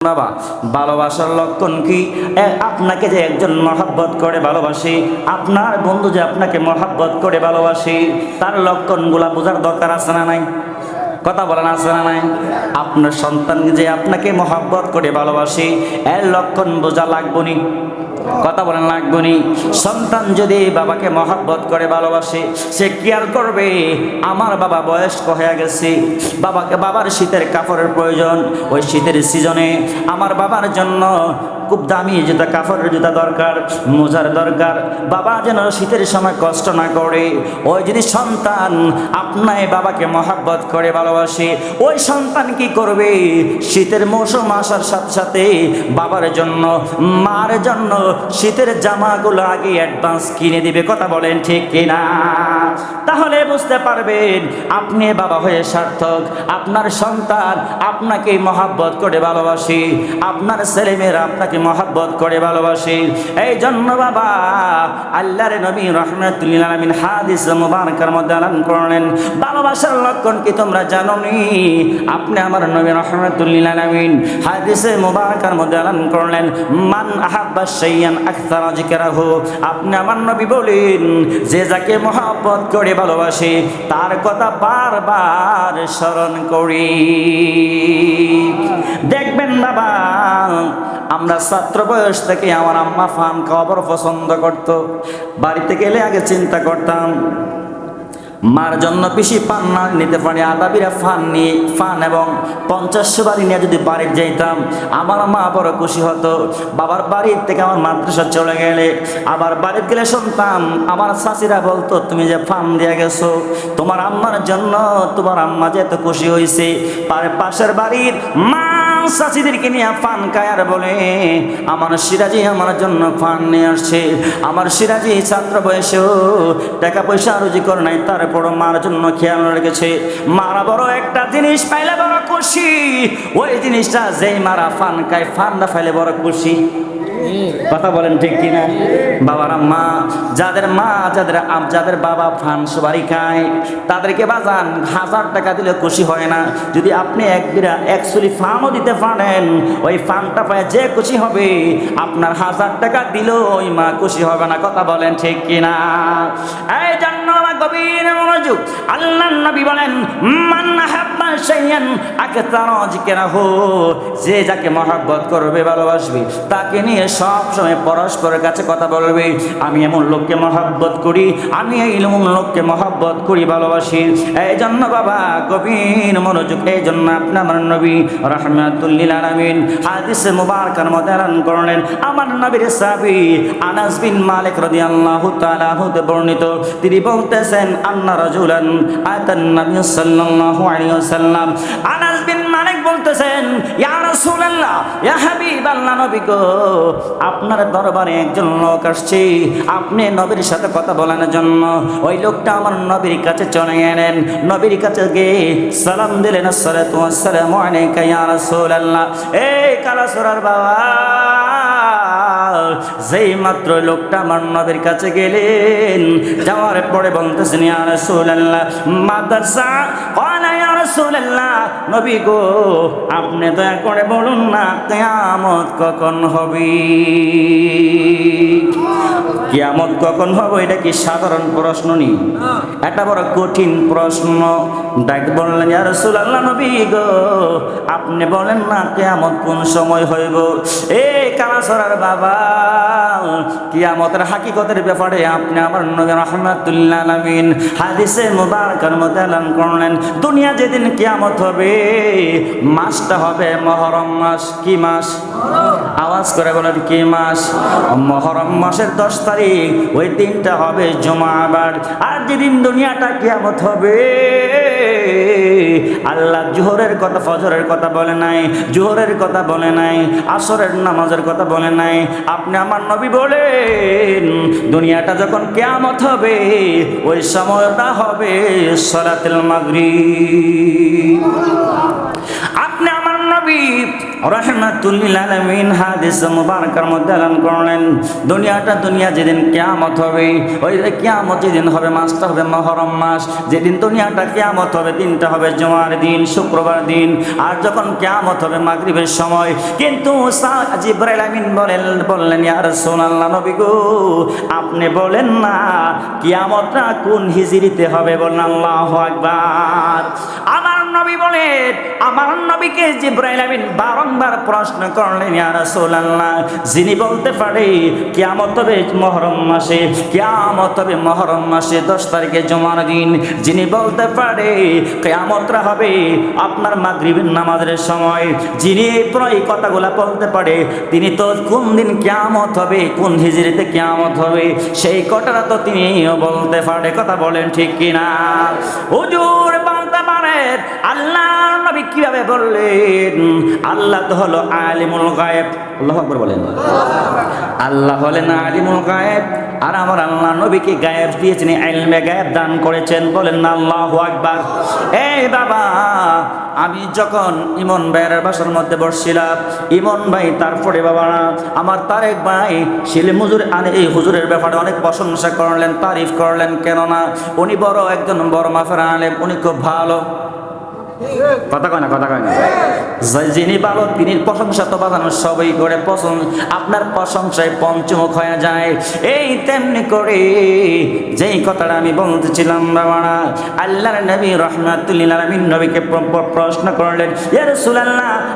বাবা, ভালোবাসার লক্ষণ কি? আপনাকে যে একজন মহাব্বত করে ভালোবাসি, আপনার বন্ধু যে আপনাকে মহাব্বত করে ভালোবাসি, তার লক্ষণগুলা বোঝার দরকার আছে না নাই? কথা বলেন আছে না নাই? আপনার সন্তান যে আপনাকে মহাব্বত করে ভালোবাসি, এর লক্ষণ বোঝা লাগবনি কথা বলেন লাগবনি সন্তান যদি বাবাকে মহাব্বত করে, ভালোবাসে, সে কেয়ার করবে? আমার বাবা বয়স্ক হয়ে গেছে। বাবাকে বাবার শীতের কাপড়ের প্রয়োজন। ওই শীতের সিজনে আমার বাবার জন্য খুব দামি জুতা কাপড়ের জুতা দরকার, মোজার দরকার। বাবা যেন শীতের সময় কষ্ট না করে, ওই যদি সন্তান আপনায় বাবাকে মহাব্বত করে, ভালোবাসে, ওই সন্তান কি করবে? শীতের মৌসুম আসার সাথে সাথে বাবার জন্য, মার জন্য শীতের জামাগুলো আগে অ্যাডভান্স কিনে দিবে, কথা বলেন ঠিক কিনা? তাহলে বুঝতে পারবেন, আপনি বাবা হয়ে সার্থক। আপনার সন্তান আপনাকে মহাব্বত করে ভালোবাসি। আপনার ছেলেমেয়েরা আপনাকে মহাব্বত করে ভালোবাসি। এই জন্য বাবা, আল্লাহর নবী রহমতুল্লাহ আলমিন হাদিস মুবারকার মধ্যে আলান করলেন, ভালোবাসার লক্ষণ কি তোমরা জানো নি? আপনি আমার নবী রহমতুল্লাহ আলমিন হাদিসে মুবারকার মধ্যে আলান করলেন, মান আহাব্বা শাইয়ান আখতার জিকরাহু আপনি আমার নবী বলেন, যে যাকে মহাব্বত করে ভালোবাসি, তার কথা বারবার স্মরণ করি। দেখবেন বাবা আমরা ছাত্র বয়স থেকে আমার আম্মা ফান খাবার পছন্দ করত। বাড়িতে গেলে আগে চিন্তা করতাম মার জন্য বেশি পান না, নিতে পারি আদাবিরা ফান নিয়ে ফান এবং পঞ্চাশ বাড়ি নিয়ে যদি বাড়ির যাইতাম, আমার মা বড় খুশি হতো। বাবার বাড়ির থেকে আমার মাদ্রাসা চলে গেলে, আবার বাড়িতে গেলে শুনতাম, আমার শাশিরা বলতো, তুমি যে ফান দিয়ে গেছো, তোমার আম্মার জন্য, তোমার আম্মা যে এত খুশি হয়েছে পাশের বাড়ির মা চাষিদেরকে নিয়ে ফান কায়ার বলে, আমার সিরাজি আমার জন্য ফান নিয়ে আসছে। আমার সিরাজি ছাত্র বয়সেও টাকা পয়সা রুজি করে নাই তারপর মার জন্য খেয়াল রেখেছে। মারা বড় একটা জিনিস পাইলে বড় খুশি। ওই জিনিসটা যেই মারা ফান খায় ফান্ডা ফাইলে বড় খুশি। কথা বলেন ঠিক কিনা? বাবার মা, যাদের মা, যাদের যাদের বাবা ফান সুবারি খায়, তাদেরকে বাজান, হাজার টাকা দিলে খুশি হয় না। যদি আপনি এক বিরা একচুয়ালি ফানও দিতে পারেন, ওই ফানটা পায় যে খুশি হবে, আপনার হাজার টাকা দিলেও ওই মা খুশি হবে না। কথা বলেন ঠিক কিনা? এই জন্য গভীর মনোযোগ আল্লাহ নবী বলেন যে যাকে মহব্বত করবে, ভালোবাসবে, তাকে নিয়ে সব সময় পরস্পরের কাছে কথা বলবে। আমি এমন লোককে মহব্বত করি, আমি এই লোককে মহব্বত করি, ভালোবাসি। এই জন্য বাবা, গভীর মনোযোগ, এই জন্য আপনি আমার নবী রহমাতুল্লিল আলামিন, হাদিসে মুবারকার মধ্যে এলান করলেন। আমার নবীর সাহাবী আনাস বিন মালিক রাদিয়াল্লাহু তাআলা হতে বর্ণিত। তিনি বলতেছেন, আন্না রাজুলান আতান নবী সাল্লাল্লাহু আলাইহি ওয়াসাল্লাম। আনাস বিন মালিক বলতেছেন, ইয়া ইয়া আপনার দরবারে একজন লোক আসছে। আপনি নবীর সাথে কথা বলানোর জন্য ওই লোকটা আমার নবীর কাছে চলে গেলেন। নবীর কাছে গিয়ে সালাম দিলেন, আসসালাতু ওয়াসসালামু আলাইকা ইয়া রাসূলুল্লাহ। এই কালাসুরার বাবা যেই মাত্র লোকটা আমার নবীর কাছে গেলেন, যাওয়ার পরে বলতেছেন, ইয়া রাসূলুল্লাহ, মাদ্রাসা? কয়না ইয়া রাসূলুল্লাহ, নবী গো, আপনি দয়া করে বলুন না, কিয়ামত কখন হবে? কিয়ামত কখন হবে এটা কি সাধারণ প্রশ্ন নি? এটা বড় কঠিন প্রশ্ন। ডাক বললেন ইয়া রাসূলুল্লাহ নবী গো আপনি বলেন না কিয়ামত কোন সময় হইব? এই কালাসরার বাবা কিয়ামতের হাকিকতের ব্যাপারে আপনি আমার নবী রহমাতুল্লাহ আলামিন হাদিসে মুবারকার মধ্যে এলান করলেন দুনিয়া যেদিন কিয়ামত হবে মাসটা হবে মহরম মাস। কি মাস? আওয়াজ করে বলেন কি মাস? মহরম মাসের দশ তারিখ ওই দিনটা হবে জমাবার। আর যেদিন দুনিয়াটা কিয়ামত হবে, আল্লাহ জোহরের কথা, ফজরের কথা বলে নাই, জোহরের কথা বলে নাই, আসরের নামাজের কথা বলে নাই। আপনি আমার নবী বলেন, দুনিয়াটা যখন কেয়ামত হবে, ওই সময়টা হবে সলাতেল মাগরি নবী রহমাতুল্লিল আলামিন হাদিস মুবারকার মধ্যে এলান করলেন, দুনিয়াটা দুনিয়া যেদিন কিয়ামত হবে, ওই কিয়ামত যেদিন হবে মাসটা হবে মহরম মাস, যেদিন দুনিয়াটা কিয়ামত হবে, দিনটা হবে জমার দিন, শুক্রবার দিন, আর যখন কিয়ামত হবে মাগরিবের সময়, কিন্তু জিবরাইল আমিন বলেন, বললেন, ইয়া রাসূলুল্লাহ, নবী গো, আপনি বলেন না, কিয়ামতটা কোন হিজরিতে হবে? বলেন আল্লাহু আকবার। আমার নবী বলেন, আমার নবীকে জিব্রাইল আমিন বারংবার প্রশ্ন করলেন, ইয়া রাসূলুল্লাহ। যিনি বলতে পারে, কিয়ামত হবে মুহররম মাসে, কিয়ামত হবে মুহররম মাসে 10 তারিখে জুমার দিন। যিনি বলতে পারে কিয়ামতটা হবে আপনার মাগরিবের নামাজের সময়। যিনি এই কথাগুলা বলতে পারে, তিনি তো কোন দিন কিয়ামত হবে, কোন হিজরিতে কিয়ামত হবে? সেই কথাটা তো তিনিও বলতে পারে। কথা বলেন ঠিক কিনা? হুজুর পারেন আল্লাহ নবী কীভাবে বললেন? আল্লাহ তো হলো আলিমুল গায়েব। আল্লাহ আকবর বলেন। আল্লাহ হলেন আলিমুল গায়েব। আর আমার আল্লাহ নবীকে গায়েব দিয়েছেন, এলমে গায়েব দান করেছেন। বলেন আল্লাহ আকবার। এই বাবা আমি যখন ইমন ভাইয়ের বাসার মধ্যে বসছিলাম, ইমন ভাই তারপরে বাবা না, আমার তারেক ভাই, শিলে মজুর আনে এই হুজুরের ব্যাপারে অনেক প্রশংসা করলেন, তারিফ করলেন। কেননা উনি বড় একজন বড় মাফের আনলেন উনি খুব ভালো। কথা কয় না, কথা কয় না। যিনি তিনি প্রশংসা তো বাজানো সবই করে পছন্দ। আপনার প্রশংসায় পঞ্চমুখ হয়ে যায়। এই তেমনি করে যেই কথাটা আমি বলতেছিলাম আল্লাহর নবী রহমাতুল্লিল নবীকে প্র- প্র- প্রশ্ন করলেন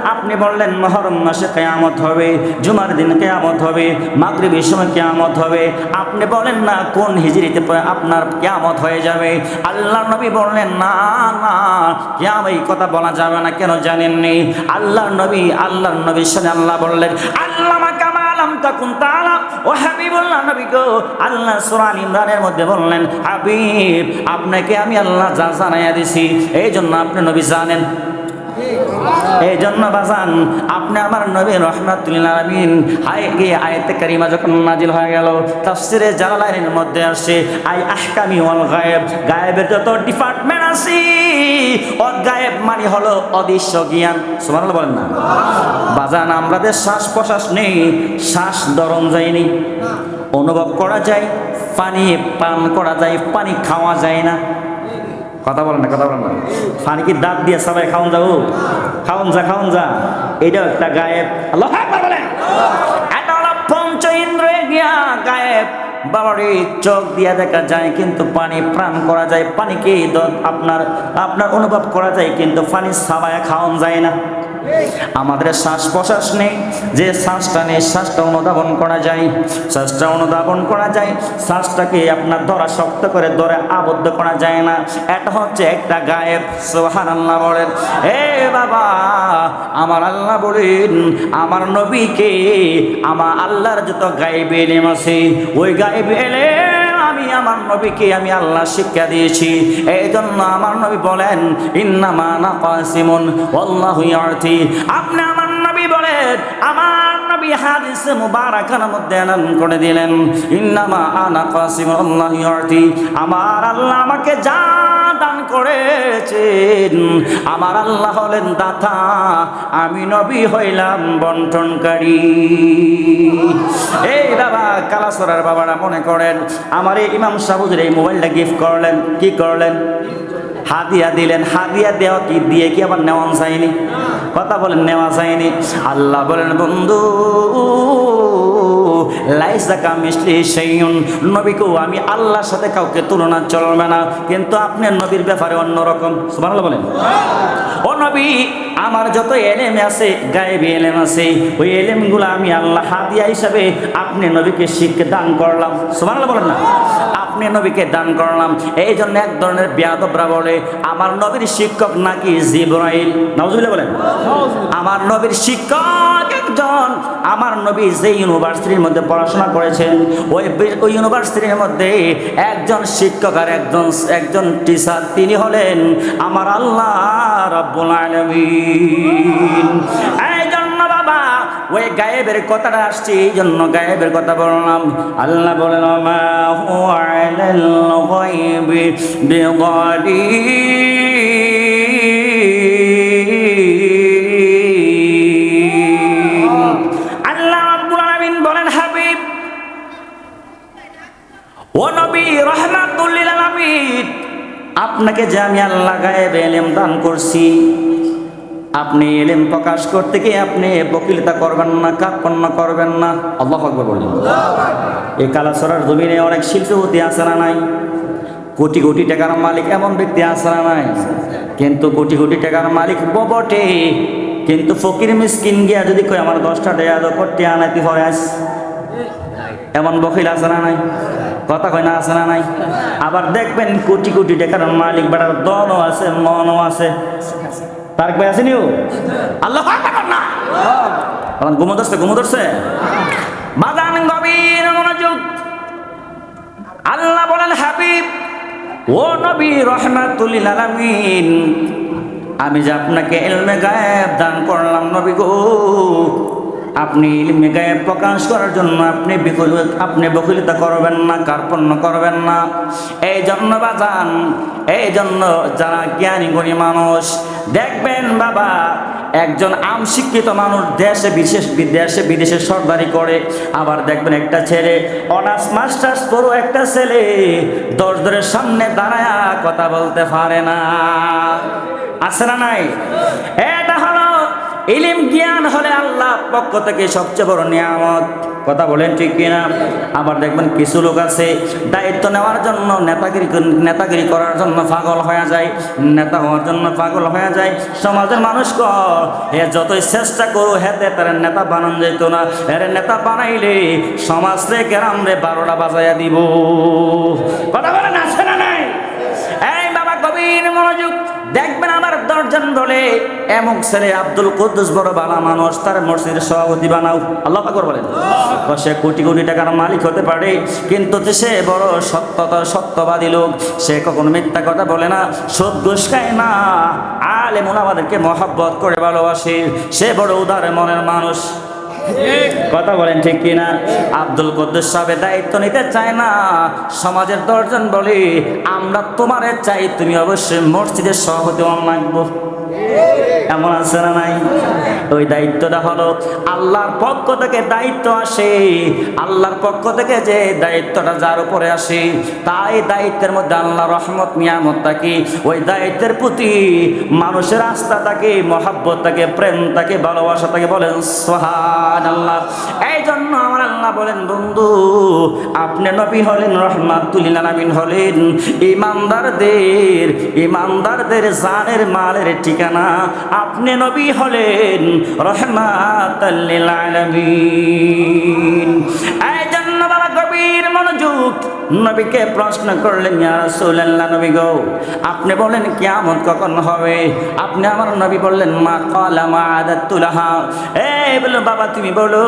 আপনি বললেন মহরম মাসে কেয়ামত হবে, জুমার দিন কেয়ামত হবে, মাগরিবের সময় কেয়ামত হবে। আপনি বলেন না, কোন হিজরিতে প- আপনার কেয়ামত হয়ে যাবে? আল্লাহ নবী বললেন, না না কেয়াম এই কথা বলা যাবে না, কেন জানেননি? আল্লাহ নবী, আল্লাহর নবীর সাথে আল্লাহ বললেন আল্লাহ তখন ও নবী আল্লাহ ইমরানের মধ্যে বললেন, হাবিব, আপনাকে আমি আল্লাহ যা জানাইয়া দিছি এই জন্য আপনি নবী জানেন। এই জন্য বাজান আপনি আমার নবী রহমাতুল্লাহ আমিন হাই গিয়ে আয়াতে কারিমা যখন নাজিল হয়ে গেল তাফসিরে জালালাইনের মধ্যে আসে আই আহকামি ওয়াল গায়েব। গায়েবের যত ডিপার্টমেন্ট আছে অদ গায়েব মানে হলো অদৃশ্য জ্ঞান। সুবহানাল্লাহ বলেন না? বাজান আমাদের শ্বাস প্রশ্বাস নেই শ্বাস দরম যায়নি অনুভব করা যায় পানি পান করা যায় পানি খাওয়া যায় না। কথা বলেন না, কথা বলেন না। পানি কি দাঁত দিয়ে সবাই খাওন যাও খাওন যা খাওন যা। এটাও একটা গায়েব। আল্লাহ বলেন। এটা হলো পঞ্চ ইন্দ্রিয় গিয়া গায়েব। বাবারে, চোখ দিয়া দেখা যায় কিন্তু পানি প্রাণ করা যায়। পানিকে আপনার আপনার অনুভব করা যায় কিন্তু পানি সাবায় খাওয়ান যায় না। আমাদের শ্বাস প্রশ্বাস নেই, যে শ্বাসটা নেই, শ্বাসটা অনুধাবন করা যায়। শ্বাসটা অনুধাবন করা যায়, শ্বাসটাকে আপনার ধরা শক্ত করে ধরে আবদ্ধ করা যায় না। এটা হচ্ছে একটা গায়েব সোহান আল্লাহ বলেন। এ বাবা, আমার আল্লাহ বলেন, আমার নবীকে, আমার আল্লাহর যত গায়েব এলেম আছে, ওই গায়েব এলে আমি আমার নবীকে আমি আল্লাহ শিক্ষা দিয়েছি। এই জন্য আমার নবী বলেন, ইন্নামা না কাসিমুন ইয়াতি। আপনি আমার নবী বলেন, আমার নবী হাদিসে মুবারাকার মধ্যে এলান করে দিলেন, ইন্নামা আনা কাসিমুন আল্লাহু ইয়াতি আমার আল্লাহ আমাকে যা দান করেছেন, আমার আল্লাহ হলেন দাতা, আমি নবী হইলাম বন্টনকারী। এই বাবা কালাসরার বাবারা মনে করেন, আমার এই ইমাম সাহুজের এই মোবাইলটা গিফট করলেন, কি করলেন? হাদিয়া দিলেন হাদিয়া দেওয়া কি দিয়ে কি আবার নেওয়া যায়নি? কথা বলেন, নেওয়া যায়নি। আল্লাহ বলেন, বন্ধু, লাইসাকা মিশলি সেইন নবীকেও আমি আল্লাহর সাথে কাউকে তুলনা চলবে না। কিন্তু আপনি নবীর ব্যাপারে অন্যরকম সুবহানাল্লাহ বলেন। ও নবী, আমার যত এলেম আছে, গায়েবী এলেম আছে, ওই এলেমগুলো আমি আল্লাহ হাদিয়া হিসাবে আপনি নবীকে শিখকে দান করলাম। সুবহানাল্লাহ বলেন না। আপনি নবীকে দান করলাম। এই জন্য এক ধরনের বিয়াদবরা বলে, আমার নবীর শিক্ষক নাকি জিব্রাইল? নাউজুবিল্লাহ বলেন। আমার নবীর শিক্ষক একজন। আমার নবী যে ইউনিভার্সিটির মধ্যে পড়াশোনা করেছেন, ওই ওই ইউনিভার্সিটির মধ্যে একজন শিক্ষক আর একজন একজন টিচার, তিনি হলেন আমার আল্লাহ রাব্বুল আলামিন। ওই গায়েবের কথাটা আসছে এই জন্য গায়েবের কথা বললাম। আল্লাহ বলেন আল্লাহ রাব্বুল বলেন, হাবিব, ও নবী আপনাকে যে আমি আল্লাহ গায়েব এলেম দান করছি আপনি এলেম প্রকাশ করতে গিয়ে আপনি বকিলতা করবেন না কাপন্ন করবেন না। আল্লাহ আকবর বললেন। এই কালাসরার জমিনে অনেক শিল্পপতি না নাই? কোটি কোটি টাকার মালিক এমন ব্যক্তি না নাই? কিন্তু কোটি কোটি টাকার মালিক বটে কিন্তু ফকির মিসকিন গিয়া যদি কই আমার দশটা টাকা করতে আনাইতে হয় আস এমন বকিল না নাই? কথা কয় না, আছে না নাই? আবার দেখবেন কোটি কোটি টাকার মালিক বেটার দনও আছে, মনও আছে। তার ভাই আছে নিও আল্লাহ না। ঘুমো ধরছে ঘুমো ধরছে বাদান গভীর মনোযোগ। আল্লাহ বলেন, হাবিব, ও নবী, রহমাতুল্লিল আলামিন, আমি যে আপনাকে এলমে গায়েব দান করলাম নবী গো। আপনি ইলমে গায়েব প্রকাশ করার জন্য আপনি আপনি বকুলিতা করবেন না, কার্পণ্য করবেন না। এই জন্য বাজান, এই জন্য যারা জ্ঞানী, গুণী মানুষ, দেখবেন বাবা, একজন আম শিক্ষিত মানুষ দেশে বিশেষ বিদেশে বিদেশে সর্দারি করে, আবার দেখবেন একটা ছেলে, অনার্স, মাস্টার্স পড়ো একটা ছেলে, দশ দরের সামনে দাঁড়ায় কথা বলতে পারে না। আছে না নাই? এটা হলো ইলিম জ্ঞান হলে আল্লাহ পক্ষ থেকে সবচেয়ে বড় নিয়ামত। কথা বলেন ঠিক কিনা? আবার দেখবেন কিছু লোক আছে, দায়িত্ব নেওয়ার জন্য, নেতাগিরি নেতাগিরি করার জন্য পাগল হয়ে যায়, নেতা হওয়ার জন্য পাগল হয়ে যায়। সমাজের মানুষ কর, হে যতই চেষ্টা করো, হেতে তার নেতা বানান যেত না। এর নেতা বানাইলে সমাজ রে, গ্রাম রে, বারোটা বাজাইয়া দিব। কথা বলেন, আছে না নাই? এই বাবা গভীর মনোযোগ দেখবেন আমার দশজন বলে এমন ছেলে আব্দুল কুদ্দুস বড় বালা মানুষ, তার মসজিদের সভাপতি বানাও। আল্লাহ পাকর বলেন। সে কোটি কোটি টাকার মালিক হতে পারে, কিন্তু সে বড় সত্যতা সত্যবাদী লোক, সে কখনো মিথ্যা কথা বলে না। সব দোষ খায় না আলে আমাদেরকে মহাব্বত করে ভালোবাসে। সে বড় উদার মনের মানুষ। কথা বলেন ঠিক কিনা? আব্দুল কদ্দুস সাহেবের দায়িত্ব নিতে চায় না। সমাজের দশজন বলি, আমরা তোমারে চাই, তুমি অবশ্যই মসজিদের সভাপতি লাগবো। এমন আছে না নাই? ওই দায়িত্বটা হলো আল্লাহর পক্ষ থেকে দায়িত্ব আসে। আল্লাহর পক্ষ থেকে যে দায়িত্বটা যার উপরে আসে, তাই দায়িত্বের মধ্যে আল্লাহ রহমত, নিয়ামত থাকে। ওই দায়িত্বের প্রতি মানুষের আস্থা থাকে, মহাব্বত থাকে, প্রেম থাকে, ভালোবাসা থাকে, বলেন সোহান আল্লাহ এই জন্য আমার আল্লাহ বলেন, বন্ধু, আপনি নবী হলেন রহমান রহমাতুল্লিল আলামিন হলেন। ইমানদারদের ইমানদারদের জানের মালের ঠিকানা আপনি নবী হলেন। রহমাতাল্লিল আলামিন। আয় জন্য বাবা গভীর মনোযোগ। নবীকে প্রশ্ন করলেন, ইয়া রাসূলুল্লাহ নবী গো, আপনি বলেন, কিয়ামত কখন হবে? আপনি আমার নবী বললেন, মা ক্বালা মা আদাতুলাহা এই বলো বাবা, তুমি বলো,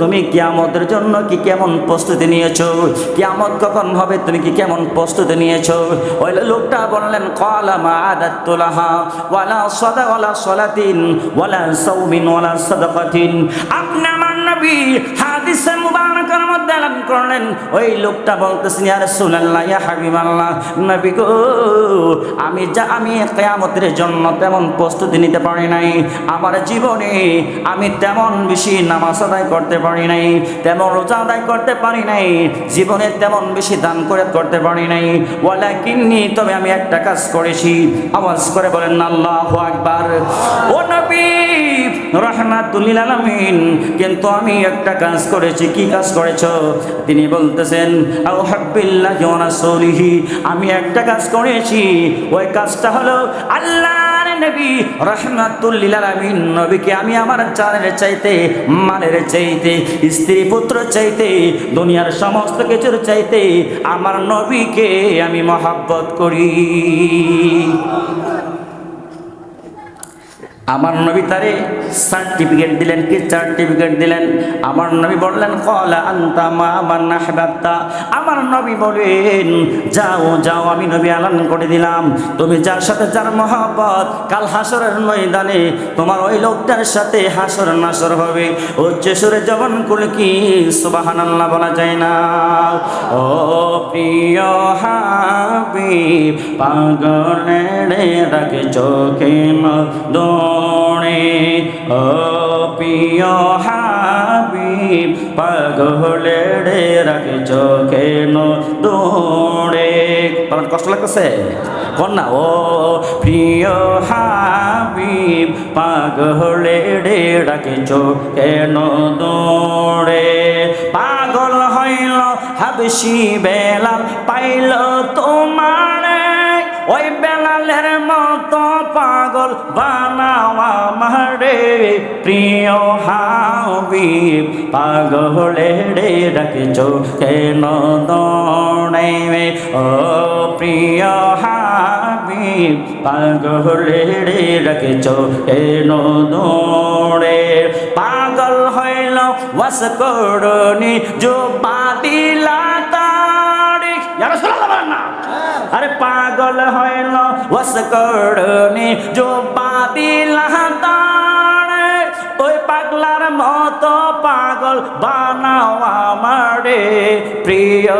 তুমি কিয়ামতের জন্য কি কেমন প্রস্তুতি নিয়েছো? কিয়ামত কখন হবে, তুমি কি কেমন প্রস্তুতি নিয়েছো? ওই লোকটা বললেন, ক্বালা মা আদাতুলাহা ওয়ালা সাদা, ওয়ালা সালাতিন, ওয়ালা সাওমিন, ওয়ালা সাদাকাতিন। আপনি আমার নবী হাদিসে মুবারকের মধ্যে এলান করলেন, ওই লোকটা বলতেছেন, ইয়া রাসূলুল্লাহ, ইয়া হাবিবাল্লাহ, নবী গো, আমি যা, আমি কিয়ামতের জন্য তেমন প্রস্তুতি নিতে পারি নাই। আমার জীবনে আমি তেমন বেশি নামাজ আদায় করতে পারি নাই, তেমন রোজা আদায় করতে পারি নাই, জীবনে তেমন বেশি দান করে করতে পারি নাই। ওয়ালা কিন্নি তবে আমি একটা কাজ করেছি। আওয়াজ করে বলেন, আল্লাহু আকবার। ও নবী! রহমাতুল্লিল আলামিন। কিন্তু আমি একটা কাজ করেছি, কি কাজ করেছ? তিনি বলতেছেন আও হাব্বিল্লাহ রাসূলিহি, আমি একটা কাজ করেছি। ওই কাজটা হলো আল্লাহর নবী রহমাতুল্লিল আলামিন, নবীকে আমি আমার চালের চাইতে, মালের চাইতে, স্ত্রী পুত্র চাইতে, দুনিয়ার সমস্ত কিছুর চাইতে আমার নবীকে আমি মহাব্বত করি। আমার নবী তারে সার্টিফিকেট দিলেন কি? সার্টিফিকেট দিলেন। আমার নবী বললেন, কলা আন্তা মা আমার নাহবাত্তা আমার নবী বলেন, যাও যাও, আমি নবী আলান করে দিলাম। তুমি যার সাথে যার মহাব্বত, কাল হাসরের ময়দানে তোমার ওই লোকটার সাথে হাসর নাসর হবে। উচ্চ সুরে জবান করলে কি? সুবাহান আল্লাহ বলা যায় না। ও প্রিয় হাবিব, পাগলের রাখে চোখে দো দোড়ে ও প্রিয় হাবিব পাগলে রে রাখে চোখে দোড়ে তোমার কষ্ট লাগতেছে? কন্যা ও প্রিয় হাবিব পাগলে রে রাখে চোখে দোড়ে পাগল হইল হাবসি বেলাল, পাইল তোমারে, ওই বেলালের মতো পাগল বানাওয়া মারে। প্রিয় হাবিব পাগলে রে ডাকেছ কেন দৌড়ে ও প্রিয় হাবিব পাগলে রে ডাকেছ কেন দৌড়ে পাগল হইল ওয়াস করনি জো বাদিলা তারি। ইয়ারা শোনা না। আরে পাগল হইল, ওয়াস করনি জো বাদিলা তারে। ওই পাগলার মতো পাগল বানাও আমারে। প্রিয়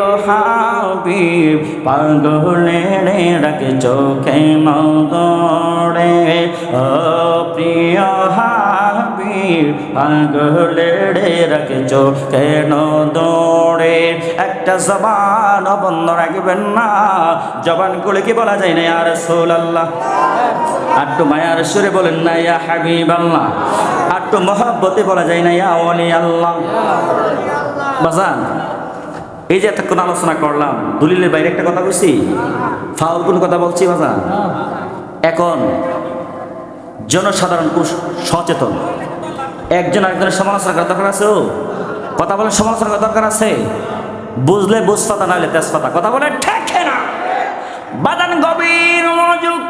পাগলে রে ডাকে চোখে মগড়ে ও প্রিয় হাবিব পাগলে রে ডাকে দৌড়ে? একটা জবান বন্ধ রাখবেন না। জবানগুলো কি বলা যায় না আর সোল আল্লাহ আটটু মায়ার সুরে বলেন না, ইয়া হাবিব আল্লাহ আটটু মহাব্বতে বলা যায় না, ইয়া ওয়ালি আল্লাহ বাজান, এই যে এতক্ষণ আলোচনা করলাম, দলিলের বাইরে একটা কথা বলছি? ফাউল কোন কথা বলছি, বাজান? এখন জনসাধারণ সচেতন। একজন আরেকজনের সমালোচনা করার দরকার আছে ও? কথা বলে সমালোচনা করার দরকার আছে? বুঝলে বুঝপাতা, নাহলে তেজপাতা। কথা বলে ঠেকে না। বাদান গভীর মনোযোগ।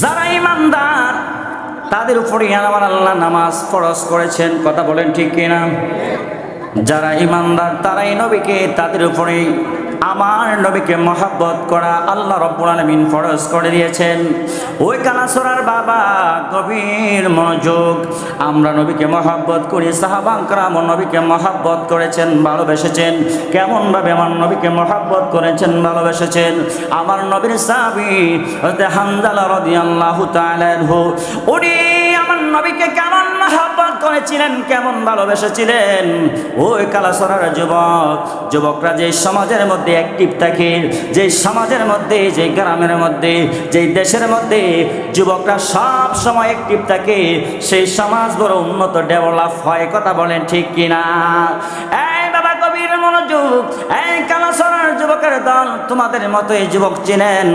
যারা ইমানদার, তাদের উপরে আমার আল্লাহ নামাজ ফরজ করেছেন। কথা বলেন ঠিক কিনা? যারা ইমানদার, তারাই নবীকে তাদের উপরে আমার নবীকে মহাব্বত করা আল্লাহ রব্বুল আলমিন ফরজ করে দিয়েছেন। ওই কালাসরার বাবা, গভীর মনোযোগ। আমরা নবীকে মহাব্বত করি সাহাবাঙ্করাম নবীকে মহাব্বত করেছেন, ভালোবেসেছেন। কেমনভাবে আমার নবীকে মহাব্বত করেছেন, ভালোবেসেছেন? আমার নবীর সাবি হামদালা রদি আল্লাহ তালু উনি আমার নবীকে কেমন মহাব্বত করেছিলেন, কেমন ভালোবেসেছিলেন? ওই কালাসরার যুবক, যুবকরা যে সমাজের মধ্যে অ্যাক্টিভ থাকে যে সমাজের মধ্যে যে গ্রামের মধ্যে যে দেশের মধ্যে যুবকরা সব সময় অ্যাক্টিভ থাকে, সেই সমাজ বড় উন্নত ডেভেলপ হয়, কথা বলেন ঠিক কিনা? মনোযোগ এই কালাসরার যুবকের দল তোমাদের মতো এই যুবক চিনেন।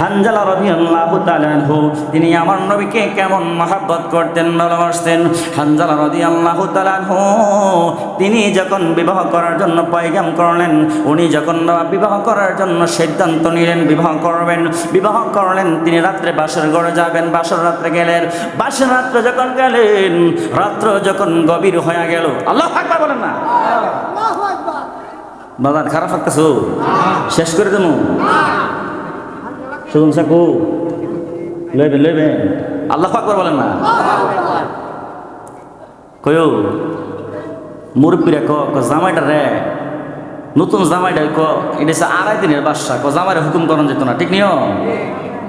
হানজালা রবি আল্লাহ তালানহু তিনি আমার নবীকে কেমন মহাব্বত করতেন, ভালোবাসতেন। হানজালা রবি আল্লাহ তিনি যখন বিবাহ করার জন্য পয়গাম করলেন, উনি যখন বিবাহ করার জন্য সিদ্ধান্ত নিলেন, বিবাহ করবেন, বিবাহ করলেন, তিনি রাত্রে বাসর ঘরে যাবেন, বাসর রাত্রে গেলেন। বাসর রাত্রে যখন গেলেন, রাত্র যখন গভীর হয়ে গেল, আল্লাহ বলেন না। বাবা খারাপ লাগতেছো? শেষ করে দেবো। শুনুন সাকু, লইবে লইবে। আল্লাহ আকবার বলেন না। কয়ো, মুরব্বীরা ক জামাইটা রে, নতুন জামাইটা ক এটা হচ্ছে আড়াই দিনের বাসা ক জামাইরে হুকুম করান যেত না, ঠিক নিও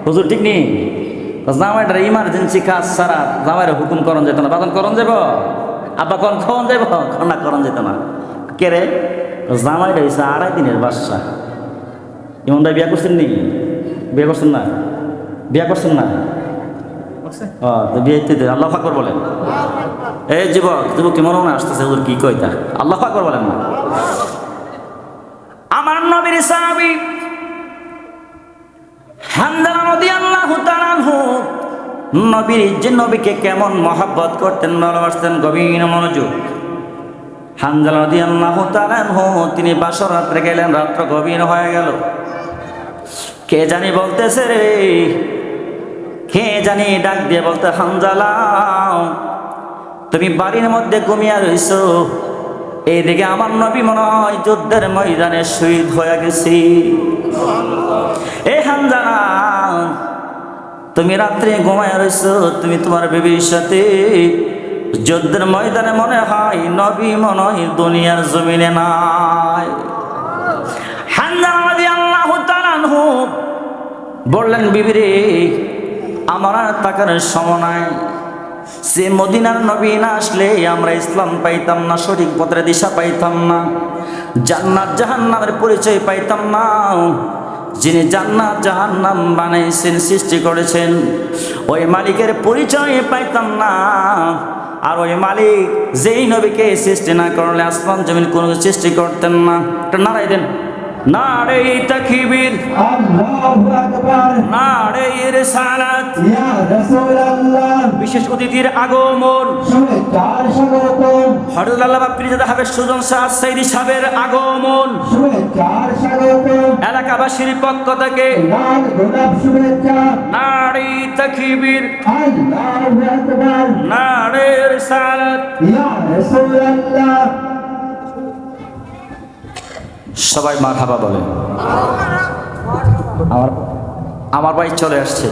হুজুর, ঠিক নি? জামাইটার ইমার্জেন্সি কাজ ছাড়া জামাইরে হুকুম করন যেত না, বাদন করন যাব আব্বা কন খাওয়ান যাব না করন যেত না। কে রে? জামাইটা হয়েছে আড়াই দিনের বাসা ইমন ভাই বিয়া করছেন নি? বিয়ে করছেন না? বিয়া করছেন না? তো বিয়ে আল্লাহ ফাকর বলেন। এই যুবক যুবক কি মনে আসতেছে? ওর কি কইতা আল্লাহ ফাকর বলেন না। আমার নবীর সাহাবী হামদালা নদী আল্লাহ নবীর যে নবীকে কেমন মহাব্বত করতেন ভালোবাসতেন গভীর মনোযোগ। হামদালা নদী আল্লাহ তিনি বাসর রাত্রে গেলেন, রাত্র গভীর হয়ে গেল। কে জানি বলতেছে রে, কে জানি ডাক দিয়ে বলতে হামজালা তুমি বাড়ির মধ্যে ঘুমিয়া রইছো। এইদিকে আমার নবী মনে হয় যুদ্ধের ময়দানে শহীদ হয়ে গেছি। এ হামজালা তুমি রাত্রে ঘুমায় রইছো, তুমি তোমার বেবির সাথে যুদ্ধের ময়দানে মনে হয় নবী মনে হয় দুনিয়ার জমিনে নাই। বললেন বিবিরে আমার আর টাকার সময় সে মদিনার নবী না আসলে আমরা ইসলাম পাইতাম না, সঠিক পথের দিশা পাইতাম না। জান্নাত জাহান্নামের পরিচয় পাইতাম না। যিনি জান্নাত জাহান্নাম বানাইছেন, সৃষ্টি করেছেন, ওই মালিকের পরিচয় পাইতাম না। আর ওই মালিক, যেই নবীকে সৃষ্টি না করলে আসমান জমিন কোনো সৃষ্টি করতেন না। একটা নারাই দেন। নারে তাকিবির। আল্লাহু আকবার। নারে রিসালাত। ইয়া রাসূলুল্লাহ। বিশেষ অতিথির আগমন। শুভেচ্ছার স্বাগতম পিরিজাদা সুজন শাহ সাইদি সাহেবের আগমন। শুভেচ্ছার স্বাগতম এলাকাবাসীর পক্ষ থেকে। লাল গোলাপ শুভেচ্ছা। নারী তাকিবির। আল্লাহু আকবার। নারে রিসালাত। ইয়া রাসূলুল্লাহ। সবাই মারহাবা বলে। আমার আমার ভাই চলে আসছে।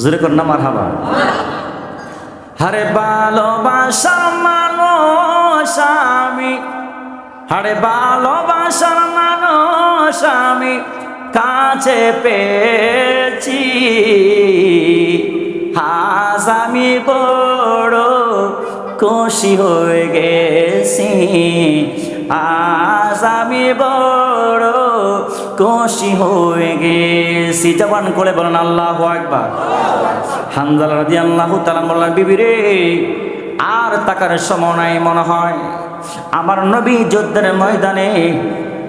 জোরে কর না মারহাবা হারে ভালোবাসার মানুষ আমি, হারে ভালোবাসার মানুষ আমি কাছে পেয়েছি। হাজ আমি বড় খুশি হয়ে গেছি। আজ আমি বড় খুশি হয়ে গেছি। জবান করে বলেন আল্লাহ একবার হানজাল রাজি আল্লাহ তালাম বললেন, বিবি রে, আর তাকার সময় মনে হয়। আমার নবী যুদ্ধের ময়দানে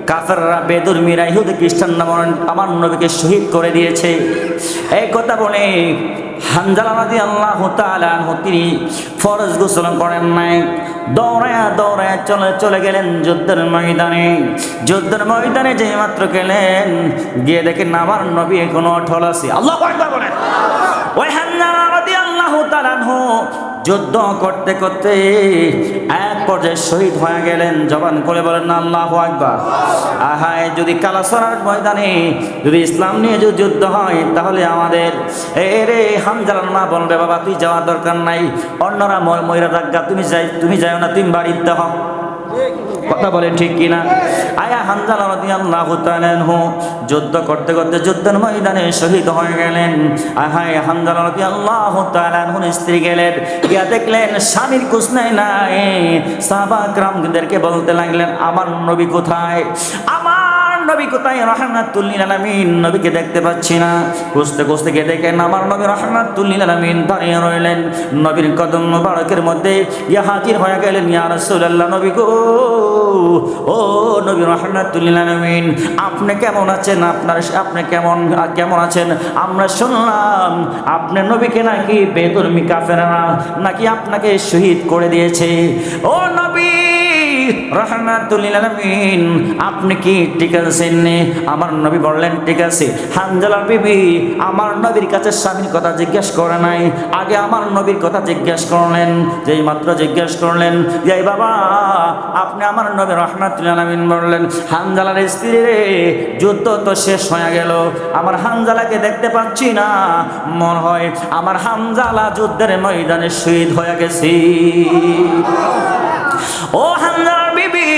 কাফেররা বেদুর্মীরা ইহুদি খ্রিস্টান আমার নবীকে শহীদ করে দিয়েছে। এই কথা বলে হানজালা রাজি আল্লাহ তালাহ তিনি ফরজ গোসল করেন নাই। দৌড়ায়া দৌড়ায়া চলে চলে গেলেন যুদ্ধের ময়দানে। যুদ্ধের ময়দানে যে মাত্র গেলেন, গিয়ে দেখেন আমার নবী এখনও অঠল আছে। আল্লাহ বলেন। ওই হানজালা রাজি আল্লাহ তালাহ যুদ্ধ করতে করতে এক পর্যায়ে শহীদ হয়ে গেলেন। জবান করে বলেন, আল্লাহ আকবার। আহায়, যদি কালাসরার ময়দানে যদি ইসলাম নিয়ে যদি যুদ্ধ হয়, তাহলে আমাদের এ রে হামজালার মা বলবে, বাবা, তুই যাওয়ার দরকার নাই। অন্যরা ময় ময়রা রাজ্ঞা তুমি যাই, তুমি যাও না তুমি বাড়িতে হও কথা বলে ঠিক কিনা? আয়া হানজাল রাদিয়াল্লাহু তাআলা যুদ্ধ করতে করতে যুদ্ধের ময়দানে শহীদ হয়ে গেলেন। আহায় হানজাল রাদিয়াল্লাহু তাআলা স্ত্রী গেলেন। গিয়া দেখলেন স্বামীর কুছ নাই নাই। সাহাবা کرامদেরকে বলতে লাগলেন, আমার নবী কোথায়? নবী কোথায়? রহমাতুল্লিল আলামিন। নবীকে দেখতে পাচ্ছি না। খুঁজতে খুঁজতে গিয়ে দেখেন আমার নবী রহমাতুল্লিল আলামিন দাঁড়িয়ে রইলেন। নবীর কদম মুবারকের মধ্যে ইয়া হাজির হয়ে গেলেন, ইয়া রাসূলুল্লাহ, নবী গো। ও নবী রহমাতুল্লিল আলামিন, আপনি কেমন আছেন? আপনার আপনি কেমন কেমন আছেন? আমরা শুনলাম আপনার নবীকে নাকি বেদর্মী কাফেরা, নাকি আপনাকে শহীদ করে দিয়েছে। ও নবী রহমাতুল্লিল আলামিন। আপনি কি ঠিক আছেন আমার নবী বললেন, ঠিক আছে। হানজালা বিবি আমার নবীর কাছে স্বামীর কথা জিজ্ঞেস করে নাই। আগে আমার নবীর কথা জিজ্ঞেস করলেন, যেই মাত্র জিজ্ঞেস করলেন যে বাবা, আপনি আমার নবী রহমাতুল্লিল আলামিন বললেন হানজালার স্ত্রী রে যুদ্ধ তো শেষ হয়ে গেল। আমার হানজালাকে দেখতে পাচ্ছি না। মনে হয় আমার হানজালা যুদ্ধের ময়দানে শহীদ হয়ে গেছি। ও হামজার বিবি,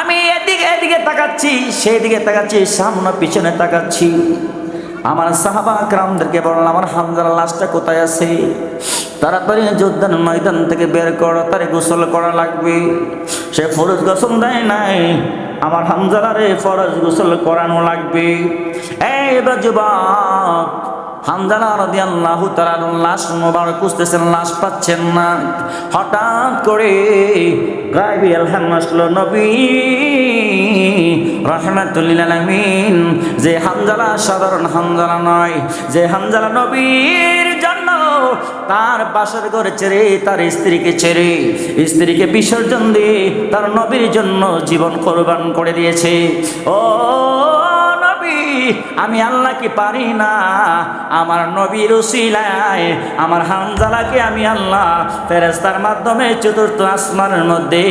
আমি এদিকে এদিকে তাকাচ্ছি, সেদিকে তাকাচ্ছি, সামনে পিছনে তাকাচ্ছি। আমার সাহাবা গ্রামদেরকে বললাম, আমার হামজার লাশটা কোথায় আছে? তাড়াতাড়ি যুদ্ধের ময়দান থেকে বের করো, তারে গোসল করা লাগবে। সে ফরজ গোসল দেয় নাই, আমার হামজালারে ফরজ গোসল করানো লাগবে। এই যুবক হামদালা রাদিয়াল্লাহু তাআলার লাশ মোবারক খুঁজতেছেন, লাশ পাচ্ছেন না। হঠাৎ করে গায়বি আলহাম আসলো, নবী রহমাতুল্লিল আলামিন, যে হামজালা সাধারণ হামজালা নয়, যে হামজালা নবীর জন্য তার পাশের ঘরে ছেড়ে, তার স্ত্রীকে ছেড়ে, স্ত্রীকে বিসর্জন দিয়ে তার নবীর জন্য জীবন কোরবান করে দিয়েছে। ও আমি আল্লাহ কি পারি না। আমার নবীর উসিলায় আমার হামজালাকে আমি আল্লাহ ফেরেস্তার মাধ্যমে চতুর্থ আসমানের মধ্যে